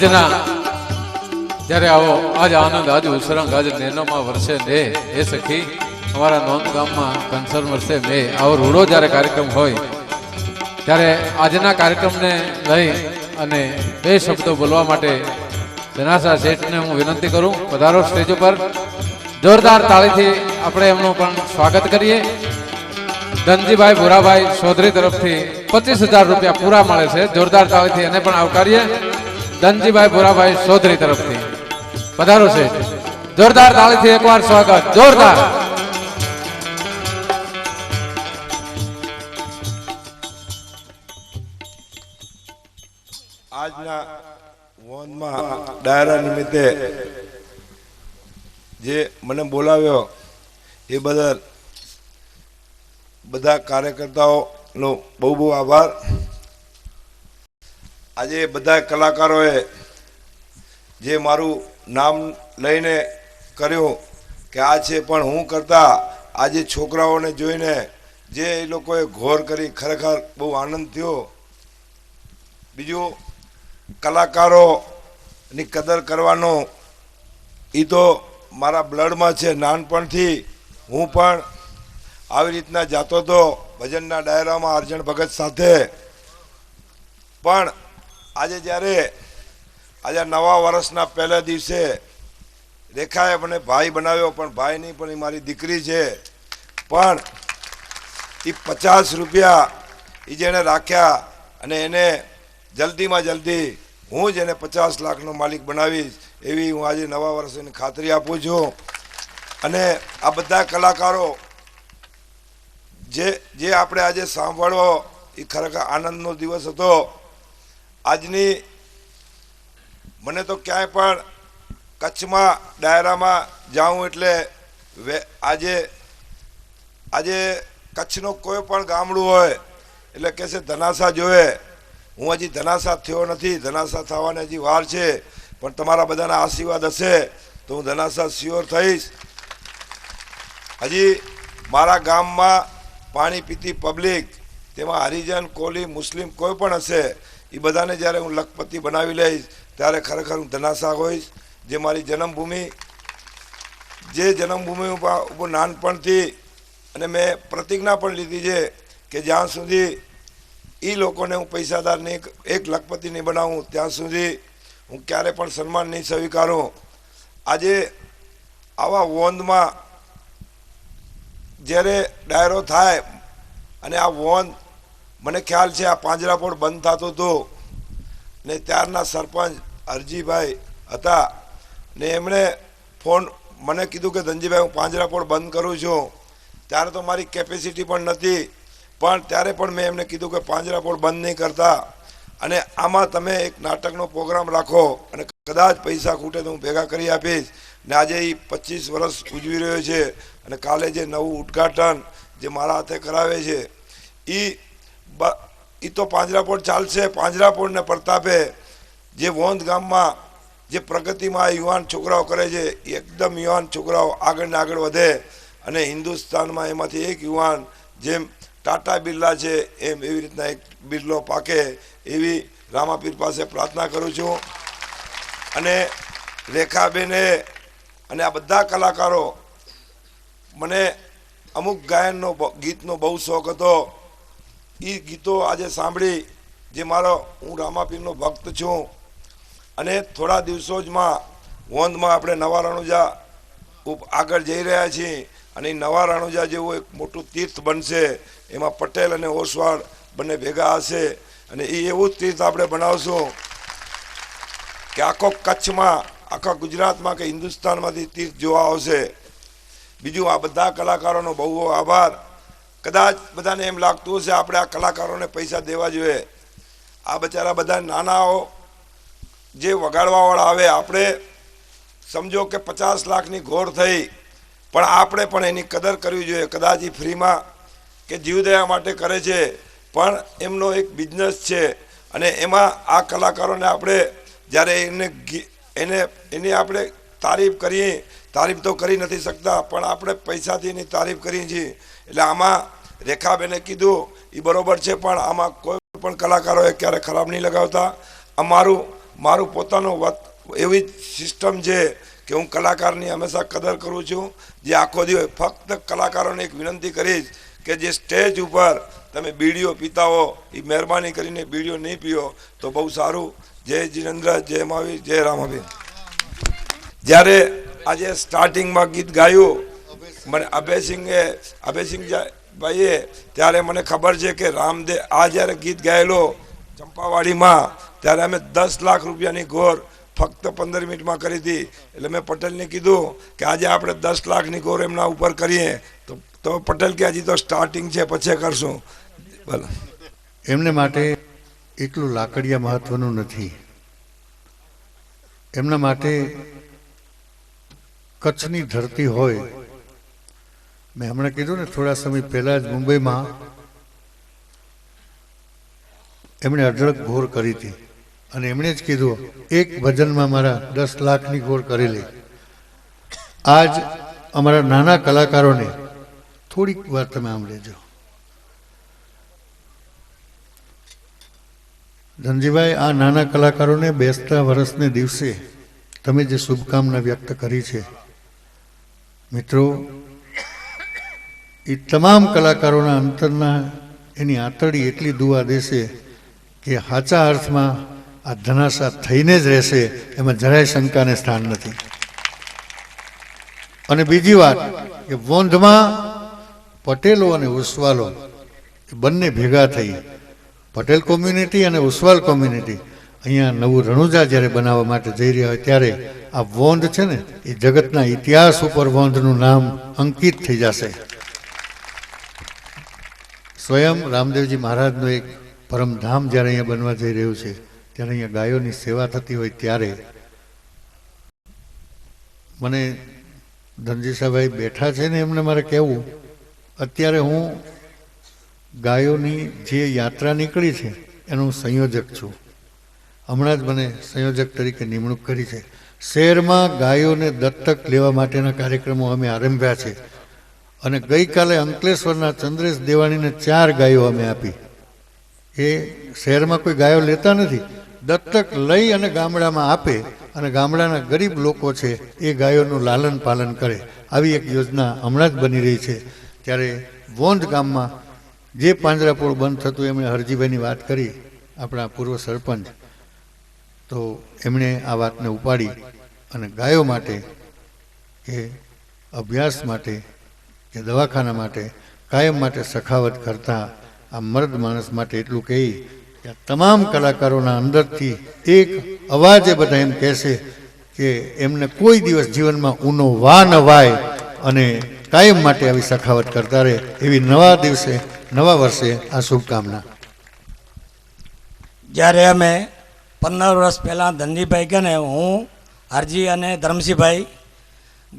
આજના. જ્યારે આવો, આજ આનંદ, આજ ઉસરંગ આજ નેનોમાં વર્ષે ને, એ સખી, અમારા નોંધ ગામમાં કંસર વર્ષે મે આવો રૂડો જ્યારે કાર્યક્રમ હોય, ત્યારે આજના કાર્યક્રમને લઈ અને બે શબ્દો બોલવા માટે જનાસા શેઠને હું વિનંતી કરું, પધારો સ્ટેજ ઉપર. જોરદાર તાળીથી આપણે એમનું પણ સ્વાગત કરીએ. ધનજીભાઈ ભુરાભાઈ ચૌધરી તરફથી પચીસ હજાર રૂપિયા પૂરા મળે છે. જોરદાર તાળીથી એને પણ આવકારીએ. ધનજીભાઈ ભુરાભાઈ ચૌધરી તરફથી. પધારો છે જોરદાર તાળીથી એકવાર સ્વાગત. જોરદાર. આજના વોનમાં ડાયરા નિમિત્તે જે મને બોલાવ્યો એ બદલ બધા કાર્યકર્તાઓનો બહુ બહુ આભાર. આજે બધા કલાકારોએ જે મારું નામ લઈને કર્યું કે આ છે પણ હું કરતા આજે છોકરાઓને જોઈને જે એ લોકોએ ઘોર કરી ખરેખર બહુ આનંદ થયો. બીજું કલાકારોની કદર કરવાનો એ તો મારા બ્લડમાં છે. નાનપણથી હું પણ આવી રીતના જાતો હતો ભજનના ડાયરામાં અર્જણ ભગત સાથે. પણ આજે જ્યારે, આજે નવા વર્ષના પહેલા દિવસે રેખાએ મને ભાઈ બનાવ્યો, પણ ભાઈ નહીં, પણ એ મારી દીકરી છે. પણ એ પચાસ રૂપિયા એ જેણે રાખ્યા અને એને જલ્દીમાં જલ્દી હું જ એને પચાસ લાખનો માલિક બનાવીશ એવી હું આજે નવા વર્ષની ખાતરી આપું છું. અને આ બધા કલાકારો જે જે આપણે આજે સાંભળવો એ ખરેખર આનંદનો દિવસ હતો. આજની મને તો ક્યાંય પણ કચ્છમાં, ડાયરામાં જાઉં એટલે આજે આજે કચ્છનો કોઈ પણ ગામડું હોય એટલે કહેશે ધનાસા જોવે. હું હજી ધનાસા થયો નથી, ધનાસા થવાની હજી વાર છે, પણ તમારા બધાના આશીર્વાદ હશે તો હું ધનાસા શ્યોર થઈશ. હજી મારા ગામમાં પાણી પીતી પબ્લિક તેમાં હરિજન, કોલી, મુસ્લિમ કોઈ પણ હશે એ બધાને જ્યારે હું લખપતિ બનાવી લઈશ, ત્યારે ખરેખર હું ધનાશા હોઈશ. જે મારી જન્મભૂમિ, જે જન્મભૂમિ ઉપર નાનપણથી અને મેં પ્રતિજ્ઞા પણ લીધી છે કે જ્યાં સુધી એ લોકોને હું પૈસાદાર નહીં, એક લખપતિ નહીં બનાવું, ત્યાં સુધી હું ક્યારે પણ સન્માન નહીં સ્વીકારું. આજે આવા વોંદમાં જ્યારે ડાયરો થાય અને આ વોંદ મને ખ્યાલ છે આ પાંજરાપોળ બંધ થતો હતો ને ત્યારના સરપંચ અરજીભાઈ હતા ને એમણે ફોન મને કીધું કે ધનજીભાઈ, હું પાંજરાપોળ બંધ કરું છું. ત્યારે તો મારી કેપેસિટી પણ નથી. પણ ત્યારે પણ મેં એમને કીધું કે પાંજરાપોળ બંધ નહીં કરતા. અને આમાં તમે એક નાટકનો પ્રોગ્રામ રાખો અને કદાચ પૈસા ખૂટે તો હું ભેગા કરી આપીશ. ને આજે એ પચીસ વર્ષ ઉજવી રહ્યો છે અને કાલે જે નવું ઉદ્ઘાટન જે મારા હાથે કરાવે છે એ એ તો પાંજરાપોળ ચાલશે. પાંજરાપોળને પ્રતાપે જે વોંધ ગામમાં જે પ્રગતિમાં યુવાન છોકરાઓ કરે છે એકદમ યુવાન છોકરાઓ આગળ ને આગળ વધે અને હિન્દુસ્તાનમાં એમાંથી એક યુવાન જેમ ટાટા બિરલા છે, એમ એવી રીતના એક બિરલો પાકે એવી રામાપીર પાસે પ્રાર્થના કરું છું. અને રેખાબેને અને આ બધા કલાકારો મને અમુક ગાયનનો ગીતનો બહુ શોખ હતો. એ ગીતો આજે સાંભળી જે મારો હું રામાપીરનો ભક્ત છું. અને થોડા દિવસો જમાં વોંધમાં આપણે નવા રણુજા આગળ જઈ રહ્યા છીએ. અને નવા રણુજા જેવું એક મોટું તીર્થ બનશે. એમાં પટેલ અને ઓસવાળ બંને ભેગા હશે. અને એ એવું જ તીર્થ આપણે બનાવશું કે આખો કચ્છમાં, આખા ગુજરાતમાં કે હિન્દુસ્તાનમાંથી તીર્થ જોવા આવશે. બીજું આ બધા કલાકારોનો બહુ આભાર. કદાચ બધાને એમ લાગતું હશે, આપણે આ કલાકારોને પૈસા દેવા જોઈએ. આ બચારા બધા નાનાઓ જે વગાડવાવાળા આવે, આપણે સમજો કે પચાસ લાખની ઘોર થઈ, પણ આપણે પણ એની કદર કરવી જોઈએ. કદાચ એ ફ્રીમાં કે જીવદયા માટે કરે છે, પણ એમનો એક બિઝનેસ છે. અને એમાં આ કલાકારોને આપણે જ્યારે એને એને એને આપણે તારીફ કરીએ, તારીફ તો કરી નથી શકતા, પણ આપણે પૈસાથી એની તારીફ કરીએ છીએ. એટલે આમાં રેખાબેને કીધું એ બરાબર છે, પણ આમાં કોઈ પણ કલાકારોએ ક્યારે ખરાબ નહીં લગાવતા. અમારું, મારું પોતાનું વત, એવી સિસ્ટમ છે કે હું કલાકારની હંમેશા કદર કરું છું, જે આખો દિવસ ફક્ત કલાકારોને એક વિનંતી કરીશ કે જે સ્ટેજ ઉપર તમે બીડીઓ પીતા હો એ મહેરબાની કરીને બીડીઓ નહીં પીઓ, તો બહુ સારું. જય જીનેન્દ્ર, જય મહાવીર, જય રામાબેન. જ્યારે આજે સ્ટાર્ટિંગમાં ગીત ગાયું, મને અભયસિંહે અભયસિંહ ભાઈએ ત્યારે મને ખબર છે કે રામદેવ આ જ્યારે ગીત ગાયેલો ચંપાવાડીમાં, ત્યારે અમે દસ લાખ રૂપિયાની ગોર ફક્ત પંદર મિનિટમાં કરી હતી. એટલે મેં પટેલને કીધું કે આજે આપણે દસ લાખની ગોર એમના ઉપર કરીએ. તો તો પટેલ કે હજી તો સ્ટાર્ટિંગ છે, પછી કરશું. ભલે એમને માટે એટલું લાકડિયા મહત્વનું નથી. એમના માટે કચ્છની ધરતી હોય. મેં હમણાં કીધું ને, થોડા સમય પહેલા જ મુંબઈમાં એમણે અઢળક ઘોર કરી હતી. અને એમણે જ કીધું, એક ભજનમાં મારા દસ લાખની ઘોર કરેલી આજ અમારા નાના કલાકારોને થોડીક વાર તમે આમ લેજો. ધનજીભાઈ, આ નાના કલાકારોને બેસતા વર્ષને દિવસે તમે જે શુભકામના વ્યક્ત કરી છે મિત્રો, એ તમામ કલાકારોના અંતરના એની આંતરડી એટલી દુઆ દેશે કે સાચા અર્થમાં આ ધનાશા થઈને જ રહેશે, એમાં જરાય શંકાને સ્થાન નથી. અને બીજી વાત કે વોંધમાં પટેલો અને ઉસવાલો બંને ભેગા થઈ. પટેલ કોમ્યુનિટી અને ઉસવાલ કોમ્યુનિટી અહીંયા નવું રણુજા જ્યારે બનાવવા માટે જઈ રહ્યા હોય ત્યારે આ વોંધ છે ને, એ જગતના ઇતિહાસ ઉપર વોંધનું નામ અંકિત થઈ જશે. સ્વયં રામદેવજી મહારાજનું એક પરમધામ જ્યારે અહીંયા બનવા જઈ રહ્યું છે, ત્યારે અહીંયા ગાયોની સેવા થતી હોય ત્યારે મને ધનજીસાભાઈ બેઠા છે ને એમને મારે કહેવું, અત્યારે હું ગાયોની જે યાત્રા નીકળી છે, એનો સંયોજક છું. હમણાં જ મને સંયોજક તરીકે નિમણૂક કરી છે. શહેરમાં ગાયોને દત્તક લેવા માટેના કાર્યક્રમો અમે આરંભ્યા છે અને ગઈકાલે અંકલેશ્વરના ચંદ્રેશ દેવાણીને ચાર ગાયો અમે આપી. એ શહેરમાં કોઈ ગાયો લેતા નથી. દત્તક લઈ અને ગામડામાં આપે અને ગામડાના ગરીબ લોકો છે એ ગાયોનું લાલન પાલન કરે. આવી એક યોજના હમણાં જ બની રહી છે. ત્યારે વોંધ ગામમાં જે પાંજરાપોળ બંધ થતું એમણે હરજીભાઈની વાત કરી, આપણા પૂર્વ સરપંચ. તો એમણે આ વાતને ઉપાડી અને ગાયો માટે કે અભ્યાસ માટે કે દવાખાના માટે, કાયમ માટે સખાવત કરતા આ મર્દ માણસ માટે એટલું કહી કે તમામ કલાકારોના અંદરથી એક અવાજે બધા એમ કહેશે કે એમને કોઈ દિવસ જીવનમાં ઊનો વા ન વાય અને કાયમ માટે આવી સખાવત કરતા રહે એવી નવા દિવસે, નવા વર્ષે આ શુભકામના. જ્યારે અમે પંદર વર્ષ પહેલાં ધનજીભાઈ કે ને, હું, હરજી અને ધરમસિંહભાઈ,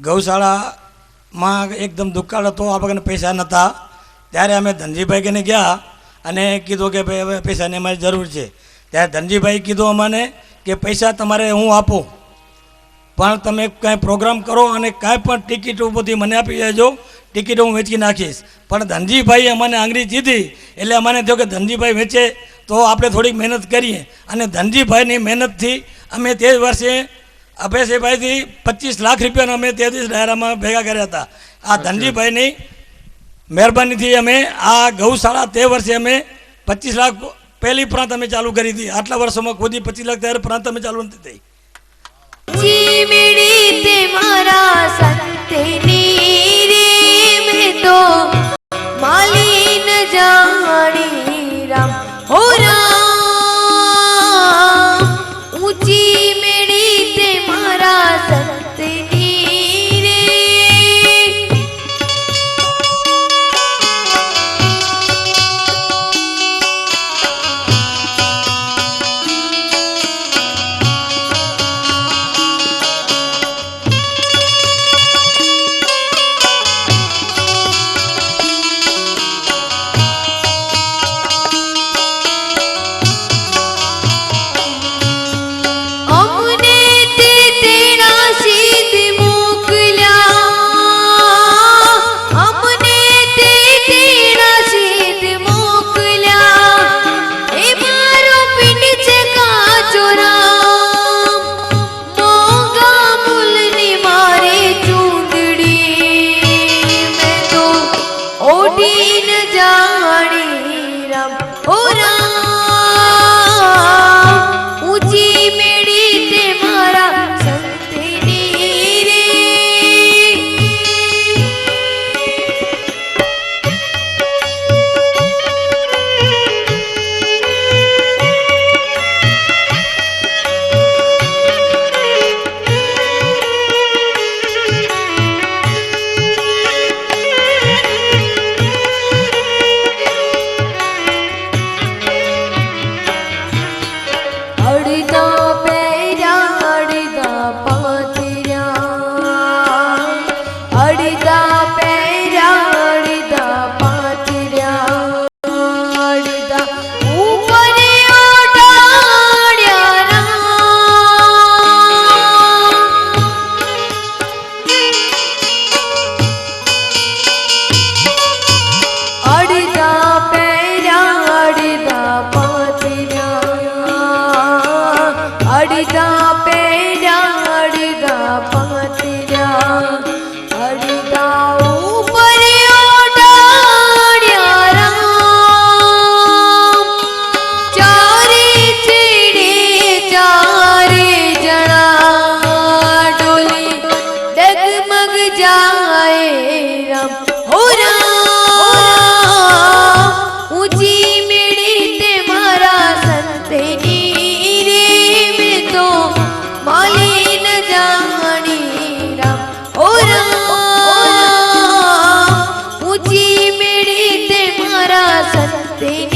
ગૌશાળામાં એકદમ દુકાળ હતો, આ વગર પૈસા નહોતા. ત્યારે અમે ધનજીભાઈ કને ગયા અને કીધું કે ભાઈ, હવે પૈસાની અમારી જરૂર છે. ત્યારે ધનજીભાઈ કીધું અમને કે પૈસા તમારે હું આપું. પણ તમે કાંઈ પ્રોગ્રામ કરો અને કાંઈ પણ ટિકિટ બધી મને આપી દેજો, ટિકિટ હું વેચી નાખીશ. પણ ધનજીભાઈ અમને આંગળી જીધી એટલે અમને થયું કે ધનજીભાઈ વેચે તો આપણે થોડીક મહેનત કરીએ. અને ધનજીભાઈની મહેનતથી અમે તે વર્ષે અભયસિંહભાઈથી પચીસ લાખ રૂપિયાનો અમે તે દિવસ ડાયરામાં ભેગા કર્યા હતા. આ ધનજીભાઈની મહેરબાનીથી અમે આ ગૌશાળા તે વર્ષે અમે પચીસ લાખ પહેલી પ્રાંત અમે ચાલુ કરી હતી. આટલા વર્ષોમાં ખોદી પચીસ લાખ ત્યારે પ્રાંત અમે ચાલુ નથી થઈ. મારા Hold on. tem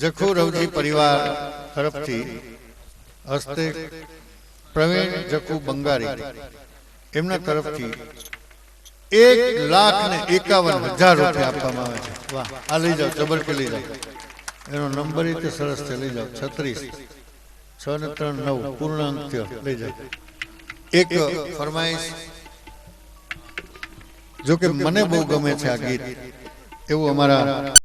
જખુરવજી પરિવાર તરફથી હસ્તે પ્રવીણ જખુ બંગારી એમના તરફથી એક લાખ ને એકાવન હજાર રૂપિયા આપવામાં આવે છે. આ લઈ જાઓ જબરકી લઈ જાઓ. એનો નંબર એ સરસ છે, લઈ જાઓ. છત્રીસ, છ ને ત્રણ, નવ, પૂર્ણાંક લઈ જાઓ. એક ફરમાઈશ. જો કે મને બહુ ગમે છે આ ગીત, એવું અમારા